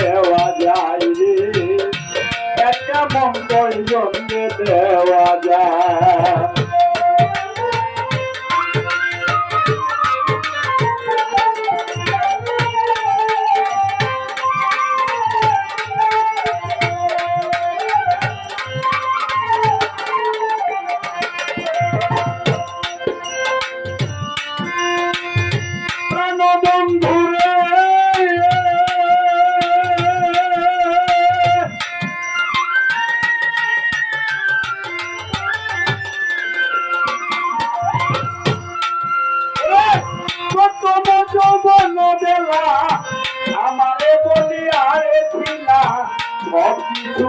দেওয়া যায় রে একটা মঙ্গল জন্মে দেওয়া যায়। সব কিছু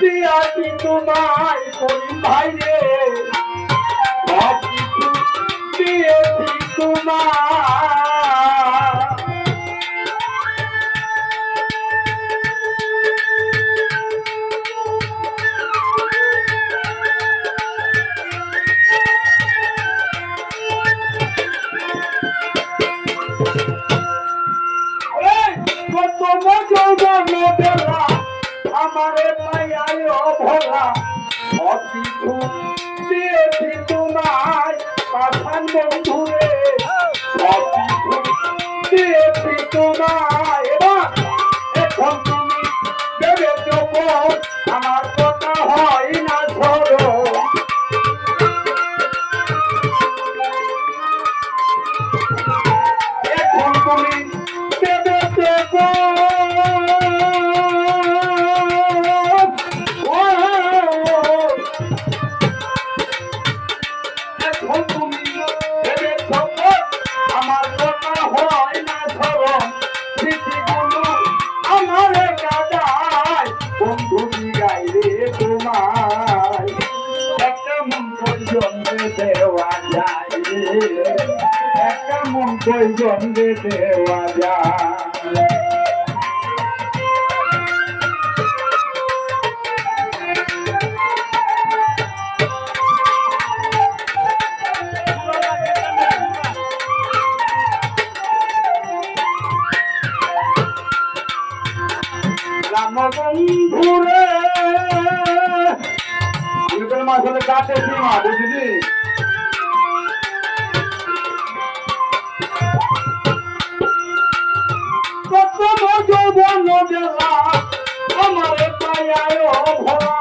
দিয়া কিন্তু নাই করি ভাইরে সব কিছু দিয়েছি আমারে পাইয়ায় ভোলা সব কিছু দিয়েছি তোমায় পাঠান বন্ধুরে। কিছু দিয়েছি তোমায়, এবার এখন তুমি দেবে দেবো দেওয়া যায় একটা মন জন্মে দেওয়া যায় রাম বন্ধুরে আমি তোর মাসলে কাটেছি মা বুঝলি? যৌবন বেলা আমার পায়ায় ভরা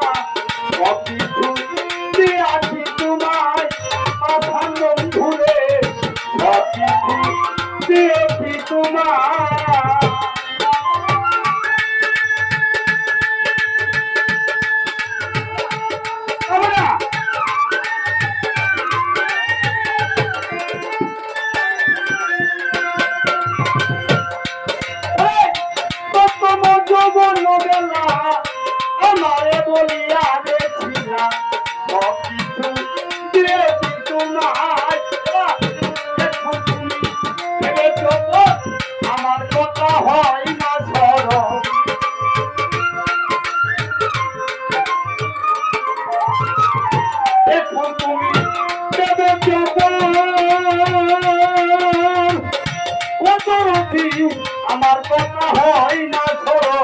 আমার কথা হয় না ধরো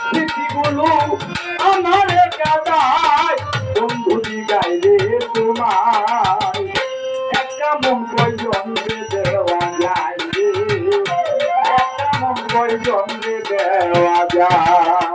স্মৃতিগুলো আমার কাদায় বন্ধু দিগাই রে তোমায় একটা মন কই জন্মে দেওয়া যায় রে একটা মন কই জন্মে দেওয়া যায়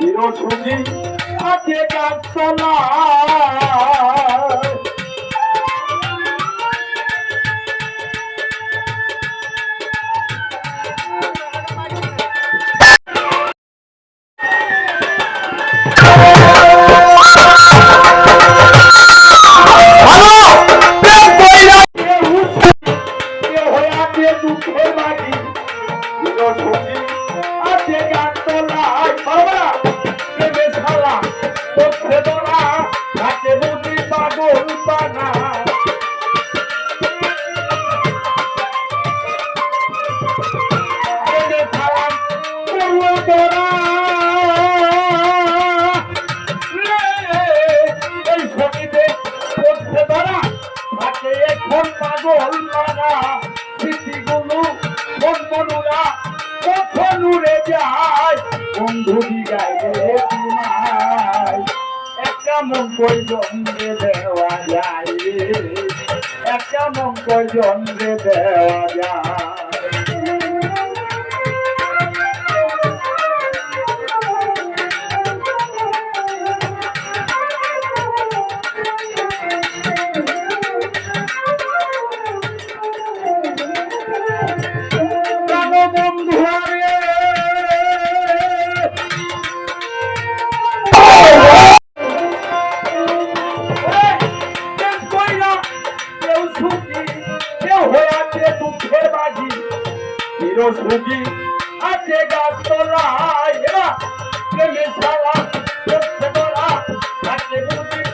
চিরসুখী আছে গাছতলা মঙ্গল জন্মে দেওয়া যায়? একটা মঙ্গল জন্মে দেওয়া যায়?